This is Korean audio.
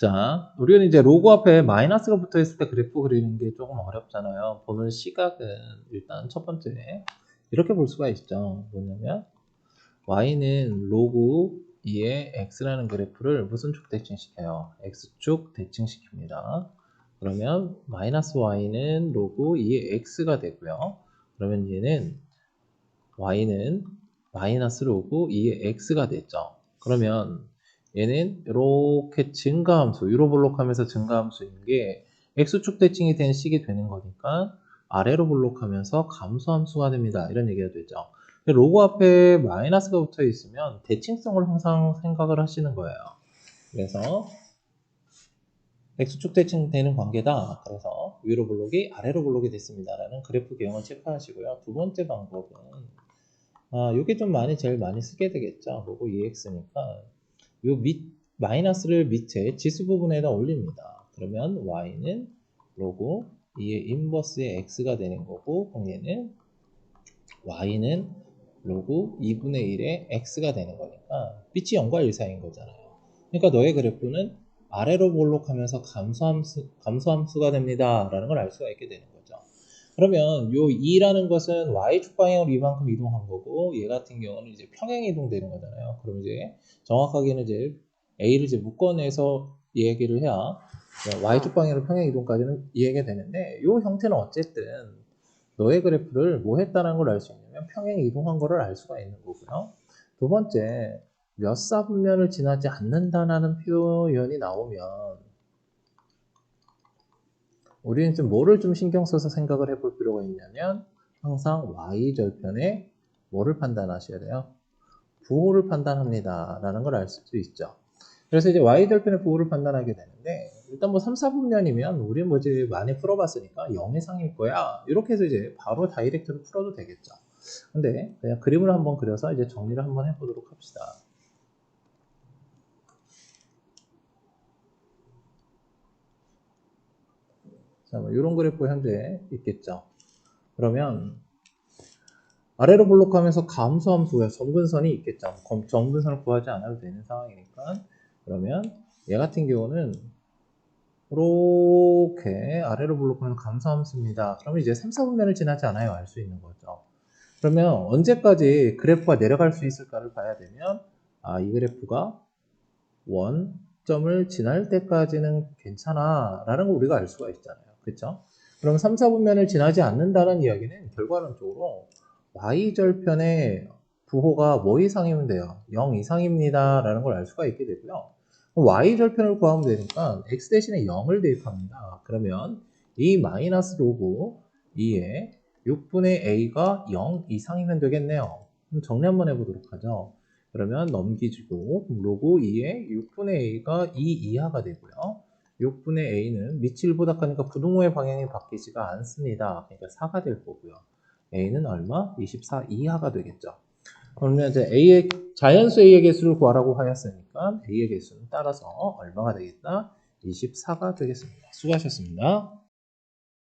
자, 우리는 이제 로고 앞에 마이너스가 붙어 있을 때 그래프 그리는 게 조금 어렵잖아요. 보는 시각은 일단 첫 번째 이렇게 볼 수가 있죠. 뭐냐면 y는 로그 2의 x라는 그래프를 무슨 축 대칭시켜요? x축 대칭시킵니다. 그러면 마이너스 y는 로그 2의 x가 되고요. 그러면 얘는 y는 마이너스 로그 2의 x가 됐죠. 그러면 얘는 이렇게 증가함수, 유로 블록하면서 증가함수인 게 x축 대칭이 된 식이 되는 거니까 아래로 블록하면서 감소함수가 됩니다. 이런 얘기가 되죠. 로고 앞에 마이너스가 붙어 있으면 대칭성을 항상 생각을 하시는 거예요. 그래서 x축 대칭되는 관계다. 그래서 위로 블록이 아래로 블록이 됐습니다. 라는 그래프 개형을 체크하시고요. 두 번째 방법은 아, 이게 좀 많이 제일 많이 쓰게 되겠죠. 로고 2x니까 요 밑, 마이너스를 밑에 지수 부분에다 올립니다. 그러면 y는 로고 2의 인버스의 x가 되는 거고, 얘는 y는 로그 2분의 1의 x가 되는 거니까 빛이 0과 1 사이인 거잖아요. 그러니까 너의 그래프는 아래로 볼록하면서 감소함수, 감소함수가 됩니다. 라는 걸 알 수가 있게 되는 거죠. 그러면 요 2라는 것은 y축 방향으로 이만큼 이동한 거고 얘 같은 경우는 이제 평행 이동되는 거잖아요. 그럼 이제 정확하게는 이제 a를 이제 묶어내서 얘기를 해야 y축 방향으로 평행 이동까지는 이해가 되는데 요 형태는 어쨌든 너의 그래프를 뭐 했다는 걸 알 수 있냐면 평행 이동한 거를 알 수가 있는 거고요. 두 번째 몇 사분면을 지나지 않는다라는 표현이 나오면 우리는 좀 뭐를 좀 신경 써서 생각을 해볼 필요가 있냐면 항상 y절편에 뭐를 판단하셔야 돼요? 부호를 판단합니다. 라는 걸 알수 있죠. 그래서 이제 y절편의 부호를 판단하게 되는데 일단 뭐 3, 4분면이면 우리 뭐지 많이 풀어봤으니까 0 이상일 거야. 이렇게 해서 이제 바로 다이렉트로 풀어도 되겠죠. 근데 그냥 그림을 한번 그려서 이제 정리를 한번 해보도록 합시다. 자, 뭐 이런 그래프 현재 있겠죠. 그러면 아래로 블록하면서 감소함수가 정근선이 있겠죠. 정근선을 구하지 않아도 되는 상황이니까 그러면 얘 같은 경우는 이렇게 아래로 블록하면 감소함수입니다. 그러면 이제 3, 4분면을 지나지 않아요. 알 수 있는 거죠. 그러면 언제까지 그래프가 내려갈 수 있을까를 봐야 되면 아, 이 그래프가 원점을 지날 때까지는 괜찮아 라는 걸 우리가 알 수가 있잖아요. 그렇죠? 그럼 3, 4분면을 지나지 않는다는 이야기는 결과론적으로 y절편의 부호가 뭐 이상이면 돼요? 0 이상입니다. 라는 걸 알 수가 있게 되고요. y절편을 구하면 되니까 x 대신에 0을 대입합니다. 그러면 이 마이너스 로그 2에 6분의 a가 0 이상이면 되겠네요. 그럼 정리 한번 해보도록 하죠. 그러면 넘기지고 로그 2에 6분의 a가 2 이하가 되고요. 6분의 a는 밑이 1보다 크니까 부동호의 방향이 바뀌지가 않습니다. 그러니까 4가 될 거고요. a는 얼마? 24 이하가 되겠죠. 그러면 이제 a의 자연수 a의 개수를 구하라고 하였으니까 a의 개수는 따라서 얼마가 되겠다? 24가 되겠습니다. 수고하셨습니다.